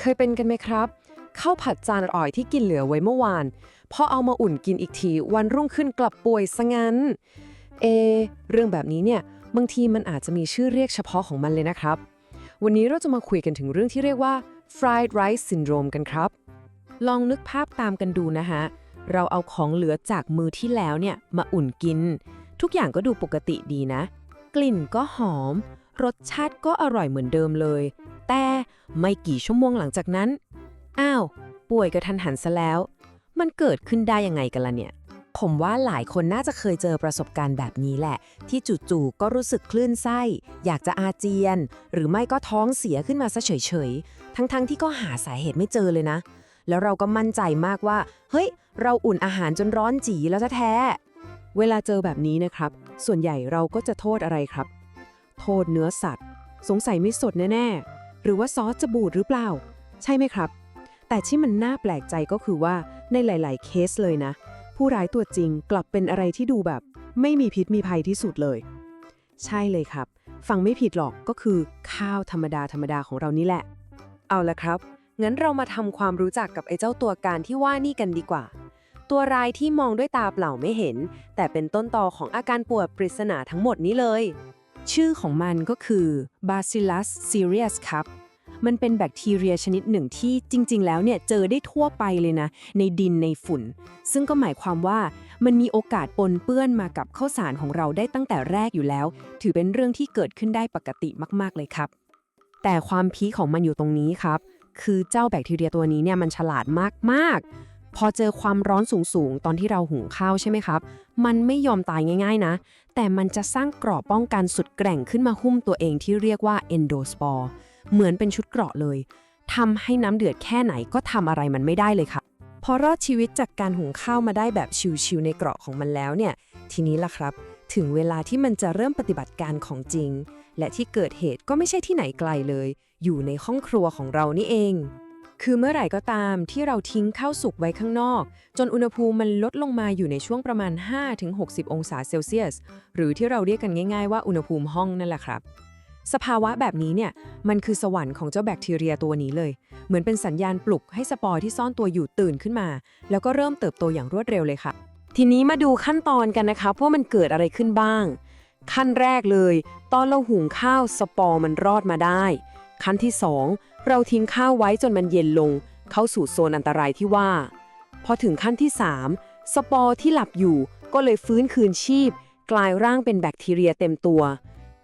เคยเป็นกันไหมครับข้าวผัดจานอ่อยที่กินเหลือไว้เมื่อวาน พอเอามาอุ่นกินอีกที วันรุ่งขึ้นกลับป่วยซะงั้น เอะเรื่องแบบนี้เนี่ยบางทีมันอาจจะมีชื่อเรียกเฉพาะของมันเลยนะครับ วันนี้เราจะมาคุยกันถึงเรื่องที่เรียกว่า fried rice syndrome กันครับ ลองนึกภาพตามกันดูนะฮะ เราเอาของเหลือจากมือที่แล้วเนี่ยมาอุ่นกิน ทุกอย่างก็ดูปกติดีนะ กลิ่นก็หอม รสชาติก็อร่อยเหมือนเดิมเลย แต่ไม่กี่ชั่วโมงหลังจากนั้น อ้าว ป่วยกระทันหันซะแล้ว มันเกิดขึ้นได้ยังไงกันล่ะเนี่ย ผมว่าหลายคนน่าจะเคยเจอประสบการณ์แบบนี้แหละ ที่จู่ๆก็รู้สึกคลื่นไส้ อยากจะอาเจียน หรือไม่ก็ท้องเสียขึ้นมาซะเฉยๆ ทั้งๆที่ก็หาสาเหตุไม่เจอเลยนะ แล้วเราก็มั่นใจมากว่า เฮ้ย เราอุ่นอาหารจนร้อนจีแล้วแท้เวลาเจอแบบนี้นะครับ ส่วนใหญ่เราก็จะโทษอะไรครับ โทษเนื้อสัตว์ สงสัยไม่สดแน่ ๆ หรือว่าซอสจะบูดหรือเปล่า ใช่ไหมครับ แต่ที่มันน่าแปลกใจก็คือว่าในหลาย ๆ เคสเลยนะ ผู้ร้ายตัวจริงกลับเป็นอะไรที่ดูแบบ ไม่มีพิษมีภัยที่สุดเลย ใช่เลยครับ ฟังไม่ผิดหรอกก็คือข้าวธรรมดาธรรมดาของเรานี่แหละ เอาละครับ งั้นเรามาทำความรู้จักกับไอ้เจ้าตัวการที่ว่านี่กันดีกว่า ตัวร้ายที่มองด้วยตาเปล่าไม่เห็น แต่เป็นต้นตอของอาการปวดปริศนาทั้งหมดนี้เลย ชื่อของมันก็คือ Bacillus cereus ครับ มันเป็นแบคทีเรียชนิดหนึ่งที่จริง ๆ แล้วเนี่ยเจอได้ทั่วไปเลยนะ ในดินในฝุ่น ซึ่งก็หมายความว่ามันมีโอกาสปนเปื้อนมากับข้าวสารของเราได้ตั้งแต่แรกอยู่แล้ว ถือเป็นเรื่องที่เกิดขึ้นได้ปกติมาก ๆ เลยครับ แต่ความพีคของมันอยู่ตรงนี้ครับ คือเจ้าแบคทีเรียตัวนี้เนี่ยมันฉลาดมากๆ พอเจอความร้อนสูงๆ ตอนที่เราหุงข้าวใช่ไหมครับ มันไม่ยอมตายง่ายๆนะ แต่มันจะสร้างเกราะป้องกันสุดแกร่งขึ้นมาหุ้มตัวเองที่เรียกว่า endospore เหมือนเป็นชุดเกราะเลยทำให้น้ำเดือดแค่ไหนก็ทำอะไรมันไม่ได้เลยค่ะ พอรอดชีวิตจากการหุงข้าวมาได้แบบชิวๆในเกราะของมันแล้วเนี่ย ทีนี้ล่ะครับ ถึงเวลาที่มันจะเริ่มปฏิบัติการของจริง และที่เกิดเหตุก็ไม่ใช่ที่ไหนไกลเลย อยู่ในห้องครัวของเรานี่เอง คือเมื่อไหร่ก็ตามที่เราทิ้งข้าวสุกไว้ข้างนอก จนอุณหภูมิมันลดลงมาอยู่ในช่วงประมาณ 5-60 องศาเซลเซียส หรือที่เราเรียกกันง่าย ๆ ว่าอุณหภูมิห้องนั่นแหละครับ สภาวะแบบนี้เนี่ย มันคือสวรรค์ของเจ้าแบคทีเรียตัวนี้เลย เหมือนเป็นสัญญาณปลุกให้สปอร์ที่ซ่อนตัวอยู่ตื่นขึ้นมา แล้วก็เริ่มเติบโตอย่างรวดเร็วเลยค่ะ ทีนี้มาดูขั้นตอนกันนะคะว่ามันเกิดอะไรขึ้นบ้าง ขั้นแรกเลย ตอนเราหุงข้าวสปอร์มันรอดมาได้ ขั้นที่ 2 เราทิ้งข้าวไว้จนมันเย็นลง เข้าสู่โซนอันตรายที่ว่า พอถึงขั้นที่ 3 สปอร์ที่หลับอยู่ก็เลยฟื้นคืนชีพ กลายร่างเป็นแบคทีเรียเต็มตัว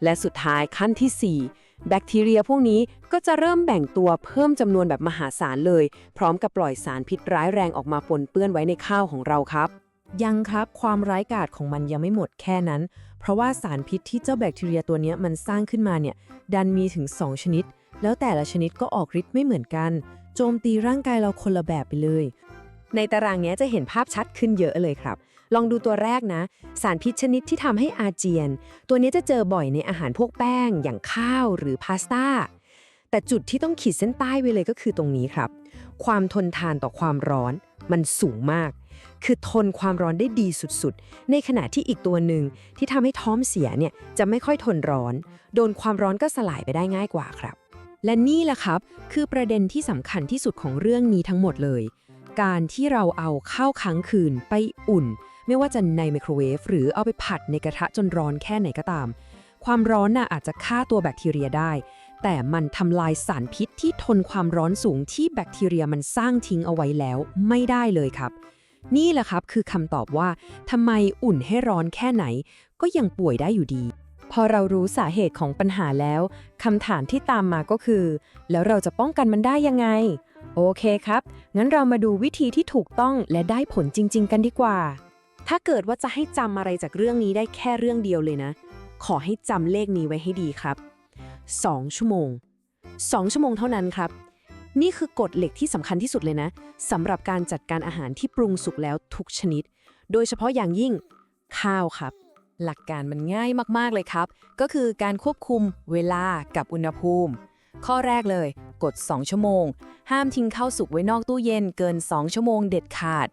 และสุดท้ายขั้นที่ 4 แบคทีเรียพวกนี้ก็จะเริ่มแบ่งตัวเพิ่มจำนวนแบบมหาศาลเลย พร้อมกับปล่อยสารพิษร้ายแรงออกมาปนเปื้อนไว้ในข้าวของเราครับยังครับความร้ายกาจของมันยังไม่หมดแค่นั้น เพราะว่าสารพิษที่เจ้าแบคทีเรียตัวนี้มันสร้างขึ้นมาเนี่ย ดันมีถึง 2 ชนิด แล้วแต่ละชนิดก็ออกฤทธิ์ไม่เหมือนกัน โจมตีร่างกายเราคนละแบบไปเลย ในตารางเนี้ยจะเห็นภาพชัดขึ้นเยอะเลยครับ ลองดูตัวแรกนะ สารพิษชนิดที่ทำให้อาเจียน ตัวนี้จะเจอบ่อยในอาหารพวกแป้ง อย่างข้าวหรือพาสต้า แต่จุดที่ต้องขีดเส้นใต้ไว้เลยก็คือตรงนี้ครับ ความทนทานต่อความร้อน มันสูงมาก คือทนความร้อนได้ดีสุดๆ ในขณะที่อีกตัวหนึ่งที่ทำให้ท้องเสียเนี่ยจะไม่ค่อยทนร้อน โดนความร้อนก็สลายไปได้ง่ายกว่าครับ และนี่แหละครับ คือประเด็นที่สำคัญที่สุดของเรื่องนี้ทั้งหมดเลย การที่เราเอาข้าวค้างคืนไปอุ่น ไม่ว่าจะในไมโครเวฟหรือเอาไปผัดในกระทะจนร้อนแค่ไหนก็ตาม ความร้อนน่ะอาจจะฆ่าตัวแบคทีเรียได้ แต่มันทำลายสารพิษที่ทนความร้อนสูงที่แบคทีเรียมันสร้างทิ้งเอาไว้แล้วไม่ได้เลยครับ นี่แหละครับคือคำตอบว่าทำไมอุ่นให้ร้อนแค่ไหน ก็ยังป่วยได้อยู่ดี พอเรารู้สาเหตุของปัญหาแล้วคำถามที่ตามมาก็คือ แล้วเราจะป้องกันมันได้ยังไง โอเคครับ งั้นเรามาดูวิธีที่ถูกต้องและได้ผลจริง ๆ กันดีกว่า ถ้าเกิดว่าจะให้จำอะไรจากเรื่องนี้ได้แค่เรื่องเดียวเลยนะ ขอให้จำเลขนี้ไว้ให้ดีครับ 2 ชั่วโมง 2 ชั่วโมงเท่านั้นครับ นี่คือกฎเหล็กที่สำคัญที่สุดเลยนะสำหรับการจัดการอาหารที่ปรุงสุกแล้วทุกชนิด โดยเฉพาะอย่างยิ่งข้าวครับ หลักการมันง่ายมากๆเลยครับ ก็คือการควบคุมเวลากับอุณหภูมิ ข้อแรกเลย กด 2 ชั่วโมง ห้ามทิ้งข้าวสุกไว้นอกตู้เย็นเกิน 2 ชั่วโมงเด็ดขาด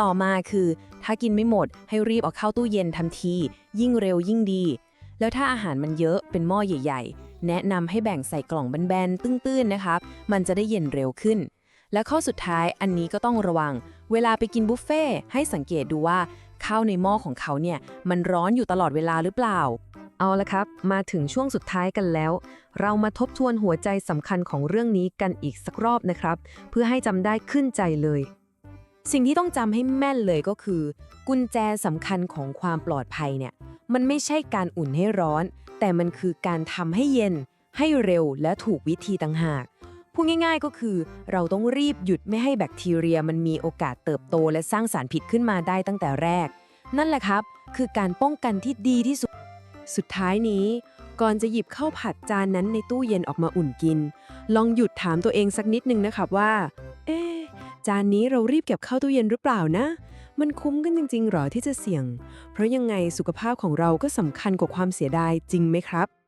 ต่อมาคือ ถ้ากินไม่หมดให้รีบเอาเข้าตู้เย็นทันที ยิ่งเร็วยิ่งดี แล้วถ้าอาหารมันเยอะเป็นหม้อใหญ่ ๆ แนะนำให้แบ่งใส่กล่องแบนๆ ตื้นๆ นะครับ มันจะได้เย็นเร็วขึ้น และข้อสุดท้ายอันนี้ก็ต้องระวัง เวลาไปกินบุฟเฟ่ต์ให้สังเกตดูว่าข้าวในหม้อของเขาเนี่ยมันร้อนอยู่ตลอดเวลาหรือเปล่า เอาละครับ มาถึงช่วงสุดท้ายกันแล้ว เรามาทบทวนหัวใจสำคัญของเรื่องนี้กันอีกสักรอบนะครับ เพื่อให้จำได้ขึ้นใจเลย สิ่งที่ต้องจำให้แม่นเลยก็คือ กุญแจสำคัญของความปลอดภัยเนี่ย มันไม่ใช่การอุ่นให้ร้อน แต่มันคือการทำให้เย็น ให้เร็วและถูกวิธีต่างหาก พูดง่ายๆก็คือ เราต้องรีบหยุดไม่ให้แบคทีเรียมันมีโอกาสเติบโตและสร้างสารพิษขึ้นมาได้ตั้งแต่แรก นั่นแหละครับ คือการป้องกันที่ดีที่สุด สุดท้ายนี้ ก่อนจะหยิบข้าวผัดจานนั้นในตู้เย็นออกมาอุ่นกิน ลองหยุดถามตัวเองสักนิดนึงนะครับว่า เอ๊จานนี้เรารีบเก็บเข้าตู้เย็นหรือเปล่านะ มันคุ้มกันจริงๆหรอที่จะเสี่ยง เพราะยังไงสุขภาพของเราก็สำคัญกว่าความเสียดายจริงไหมครับ